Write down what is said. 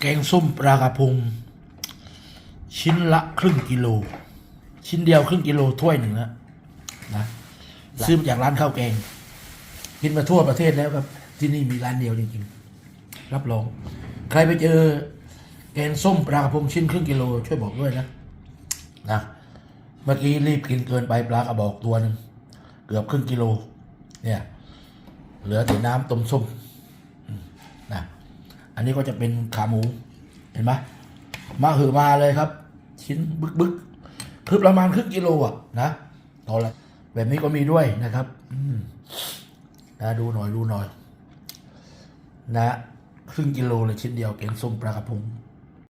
แกงส้มปลากระพง ชิ้นละครึ่งกิโล ชิ้นเดียวครึ่งกิโลถ้วยหนึ่งนะนะซื้อมาจากร้านข้าวแกง กินมาทั่วประเทศแล้วครับ ที่นี่มีร้านเดียวจริงๆ รับรอง ใครไปเจอ แกงส้มปลากระพงชิ้นครึ่งกิโล ช่วยบอกด้วยนะนะเมื่อกี้รีบกินเกินไปปลากระบอกตัวหนึ่งเกือบครึ่งกิโล เนี่ย เหลือแต่น้ำต้มส้มอืมนะ อันนี้ก็จะเป็นขาหมู เห็นไหมมาหือมาเลยครับ ชิ้นบึกบึกคือประมาณครึ่งกิโลอะนะตอนละแบบนี้ก็มีด้วยนะครับ อืมนะดูหน่อยดูหน่อย นะครึ่งกิโลเลยชิ้นเดียวแกงส้มปลากระพง